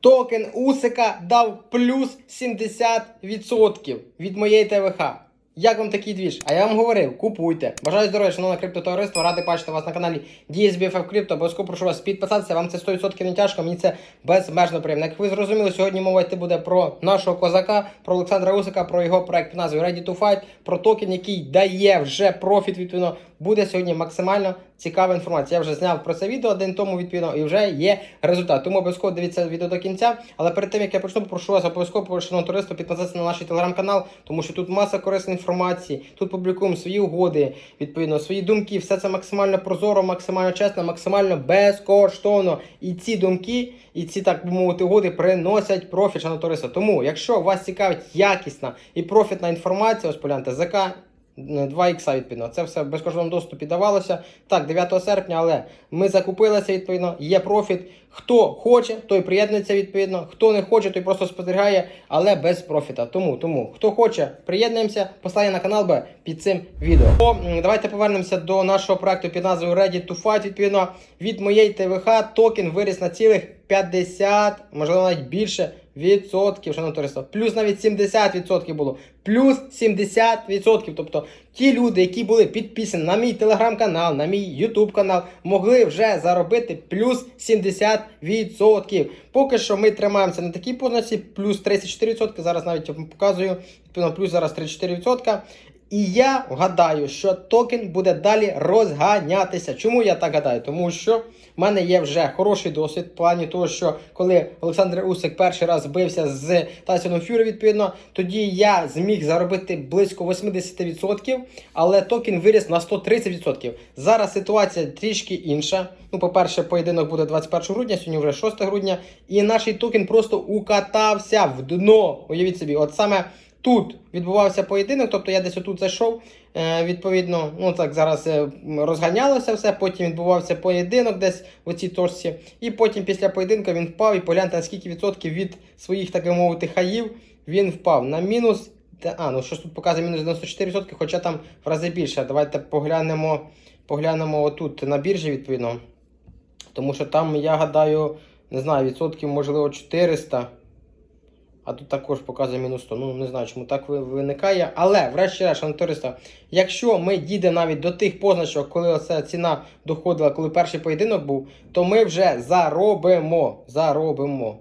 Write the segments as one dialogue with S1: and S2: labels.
S1: Токен Усика дав плюс 70% від моєї ТВХ. Як вам такий двіж? А я вам говорив, купуйте. Бажаю здоров'я, шановне криптотовариство. Радий бачити вас на каналі DSBFF Crypto. Обов'язково прошу вас підписатися. Вам це 100% не тяжко, мені це безмежно приємно. Як ви зрозуміли, сьогодні мова йти буде про нашого козака, про Олександра Усика, про його проект під назвою Ready to Fight, про токен, який дає вже профіт. Відповідно, буде сьогодні максимально цікава інформація. Я вже зняв про це відео день тому, відповідно, і вже є результат. Тому обов'язково дивіться відео до кінця. Але перед тим як я почну, прошу вас обов'язково шановне товариство підписатися на наш телеграм-канал, тому що тут маса корисної інформації. Тут публікуємо свої угоди, відповідно, свої думки. Все це максимально прозоро, максимально чесно, максимально безкоштовно. І ці думки, і ці так би мовити угоди приносять профіт, товариство. Тому, якщо вас цікавить якісна і профітна інформація, ось погляньте, ЗК 2 ікса відповідно. Це все в безкоштовному доступі давалося. Так, 9 серпня, але ми закупилися відповідно, є профіт. Хто хоче, той приєднується відповідно. Хто не хоче, той просто спостерігає, але без профіта. Тому, тому, хто хоче, приєднуємося, послання на канал би під цим відео. То, давайте повернемося до нашого проекту під назвою Ready to Fight. Відповідно, від моєї ТВХ токен виріс на цілих 50, можливо, навіть більше відсотків, шановне товариство. Плюс навіть 70% було. Плюс 70%. Тобто ті люди, які були підписані на мій телеграм-канал, на мій ютуб канал, могли вже заробити плюс 70%. Поки що ми тримаємося на такій позиції, плюс 34%. Зараз навіть я вам показую. Плюс зараз 34%. І я гадаю, що токен буде далі розганятися. Чому я так гадаю? Тому що в мене є вже хороший досвід в плані того, що коли Олександр Усик перший раз бився з Тайсоном Фюрі, відповідно, тоді я зміг заробити близько 80%, але токен виріс на 130%. Зараз ситуація трішки інша. Ну, по-перше, поєдинок буде 21 грудня, сьогодні вже 6 грудня, і наш токен просто укатався в дно. Уявіть собі, от саме. Тут відбувався поєдинок, тобто я десь отут зайшов. Е, відповідно, ну так зараз е, розганялося все. Потім відбувався поєдинок десь в цій точці. І потім після поєдинку він впав. І погляньте, на скільки відсотків від своїх, так би мовити, хаїв він впав на мінус. А, ну що ж тут показує мінус 94%, хоча там в рази більше. Давайте поглянемо, поглянемо отут на біржі, відповідно. Тому що там, я гадаю, не знаю, відсотків, можливо, 400. А тут також показує мінус 100. Ну не знаю, чому так виникає. Але, врешті-решт, шановне якщо ми дійдемо навіть до тих позначок, коли оця ціна доходила, коли перший поєдинок був, то ми вже заробимо. Заробимо.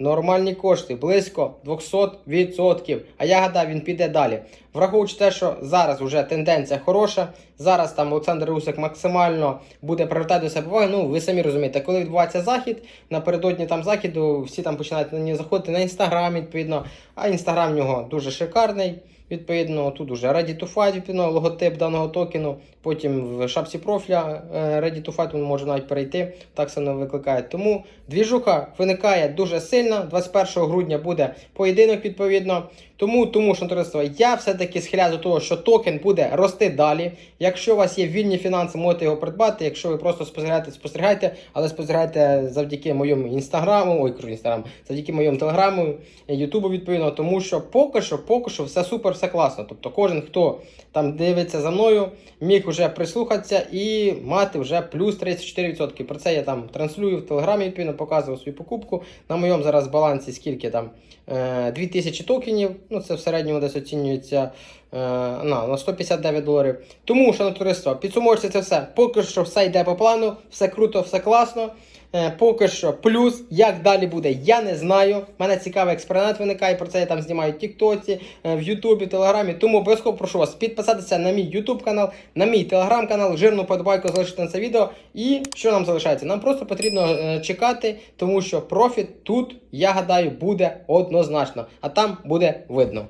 S1: Нормальні кошти близько 200%. А я гадаю, він піде далі. Враховуючи те, що зараз вже тенденція хороша. Зараз там Олександр Русик максимально буде привертати до себе увагу. Ну, ви самі розумієте, коли відбувається захід, напередодні там західу, всі там починають на нього заходити на інстаграм, відповідно. А інстаграм в нього дуже шикарний. Відповідно, тут уже Ready to Fight, відповідно, логотип даного токену. Потім в шапці профіля е, Ready to Fight він може навіть перейти. Так само викликає. Тому двіжуха виникає дуже сильно. 21 грудня буде поєдинок, відповідно. Тому, тому що товариство, я все-таки схиляю до того, що токен буде рости далі. Якщо у вас є вільні фінанси, можете його придбати. Якщо ви просто спостерігаєте, спостерігайте, але спостерігайте завдяки моєму інстаграму, ой, кажу інстаграм, завдяки моєму телеграму, ютубу, відповідно, тому що поки що, поки що все супер, все класно. Тобто кожен, хто там дивиться за мною, міг вже прислухатися і мати вже плюс 34%. Про це я там транслюю в телеграмі, відповідно, показував свою покупку. На моєму зараз балансі скільки там е, 2000 токенів. Ну, це в середньому десь оцінюється е, на, на 159 доларів. Тому, шановне товариство, підсумовується це все. Поки що все йде по плану, все круто, все класно. Е, Поки що плюс, як далі буде, я не знаю. Мене цікавий експеримент виникає. Про це я там знімаю в Тіктоці, е, в Ютубі, Телеграмі. Тому обов'язково прошу вас підписатися на мій Ютуб канал, на мій телеграм канал, жирну подобайку залишити на це відео. І що нам залишається? Нам просто потрібно е, чекати, тому що профіт тут, я гадаю, буде однозначно, а там буде видно.